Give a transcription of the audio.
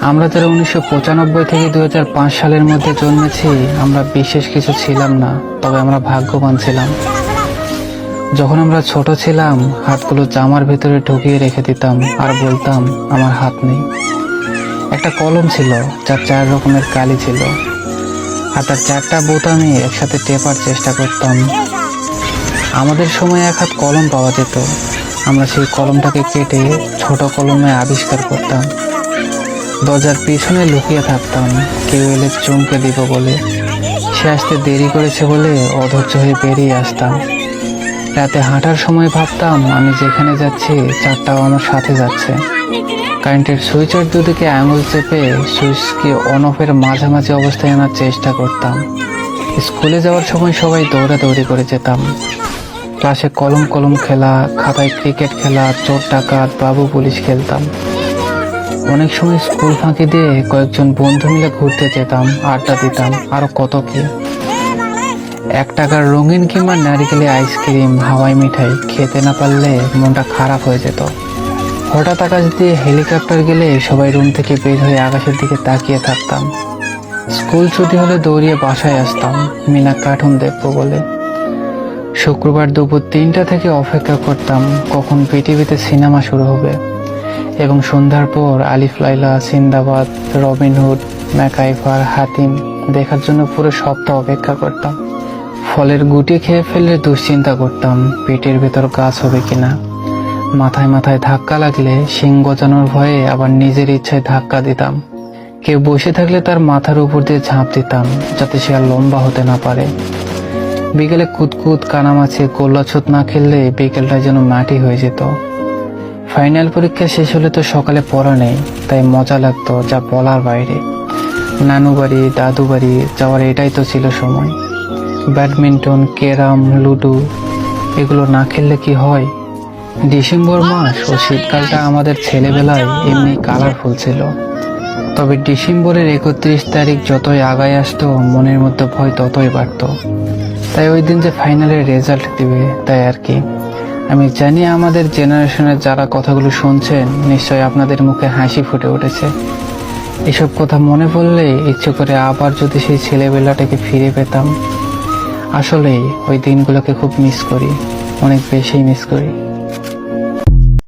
আমরা যারা উনিশশো পঁচানব্বই থেকে দু হাজার পাঁচ সালের মধ্যে জন্মেছি। আমরা বিশেষ কিছু ছিলাম না, তবে আমরা ভাগ্যবান ছিলাম। যখন আমরা ছোট ছিলাম, হাতগুলো জামার ভিতরে ঢুকিয়ে রেখে দিতাম আর বলতাম, আমার হাত নেই। একটা কলম ছিল, যার চার রকমের কালি ছিল। আর তার চারটা বোতামে একসাথে টেপার চেষ্টা করতাম। আমাদের সময় এক হাত কলম পাওয়া যেত। আমরা সেই কলমটাকে কেটে ছোট কলমে আবিষ্কার করতাম। দরজার পিছনে লুকিয়ে থাকতাম। কেউ এলে চমকে দিব বলে। সে আসতে দেরি করেছে বলে অধৈর্য হয়ে বেরিয়ে আসতাম। রাতে হাঁটার সময় ভাবতাম, আমি যেখানে যাচ্ছি, চারটাও আমার সাথে যাচ্ছে। কারেন্টের সুইচের দুদিকে আঙুল চেপে সুইচকে অন অফের মাঝামাঝি অবস্থায় আনার চেষ্টা করতাম। স্কুলে যাওয়ার সময় সবাই দৌড়াদৌড়ি করে যেতাম। ক্লাসে কলম কলম খেলা, খাতায় ক্রিকেট খেলা, চোর ডাকাত, বাবু পুলিশ খেলতাম। অনেক সময় স্কুল ফাঁকি দিয়ে কয়েকজন বন্ধু মিলে ঘুরতে যেতাম, আড্ডা দিতাম, আরও কত কি। এক টাকার রঙিন কিংবা নারিকেলের আইসক্রিম, হাওয়াই মিঠাই খেতে না পারলে মনটা খারাপ হয়ে যেত। হঠাৎ আকাশ দিয়ে হেলিকপ্টার গেলে সবাই রুম থেকে বের হয়ে আকাশের দিকে তাকিয়ে থাকতাম। স্কুল ছুটি হলে দৌড়িয়ে বাসায় আসতাম, মিনা কার্টুন দেখব বলে। শুক্রবার দুপুর তিনটা থেকে অপেক্ষা করতাম, কখন পৃথিবীতে সিনেমা শুরু হবে। এবং সন্ধ্যার পর Alif, Laila, Sinbad Robin Hood MacGyver, Hatim দেখার জন্য পুরো সপ্তাহ অপেক্ষা করতাম। ফলের গুটি খেয়ে ফেললে দুশ্চিন্তা করতাম, পেটের ভেতর গাছ হবে কিনা। মাথায় মাথায় ধাক্কা লাগলে শিং গজানোর ভয়ে আবার নিজের ইচ্ছায় ধাক্কা দিতাম। কেউ বসে থাকলে তার মাথার উপর দিয়ে ঝাঁপ দিতাম, যাতে সে আর লম্বা হতে না পারে। বিকেলে কুতকুত কানামাছি গোল্লাছুত না খেললে বিকেলটা যেন মাটি হয়ে যেত। ফাইনাল পরীক্ষা শেষ হলে তো সকালে পড়া নেই তাই মজা লাগতো যা বলার বাইরে। নানু বাড়ি দাদু বাড়ি যাওয়ার এটাই তো ছিল সময়। ব্যাডমিন্টন ক্যারাম লুডো এগুলো না খেললে কি হয়? ডিসেম্বর মাস ও শীতকালটা আমাদের ছেলেবেলায় এমনি কালারফুল ছিল। তবে ডিসেম্বরের একত্রিশ তারিখ যতই আগায় আসতো মনের মধ্যে ভয় ততই বাড়তো। তাই ওই দিন যে ফাইনালের রেজাল্ট দিবে তাই আর কি। আমি জানি আমাদের জেনারেশনের যারা কথাগুলো শুনছেন, নিশ্চয়ই আপনাদের মুখে হাসি ফুটে উঠেছে। এসব কথা মনে পড়লে ইচ্ছে করে আবার যদি সেই ছেলেবেলাটাকে ফিরে পেতাম। আসলেই ওই দিনগুলোকে খুব মিস করি, অনেক বেশি মিস করি।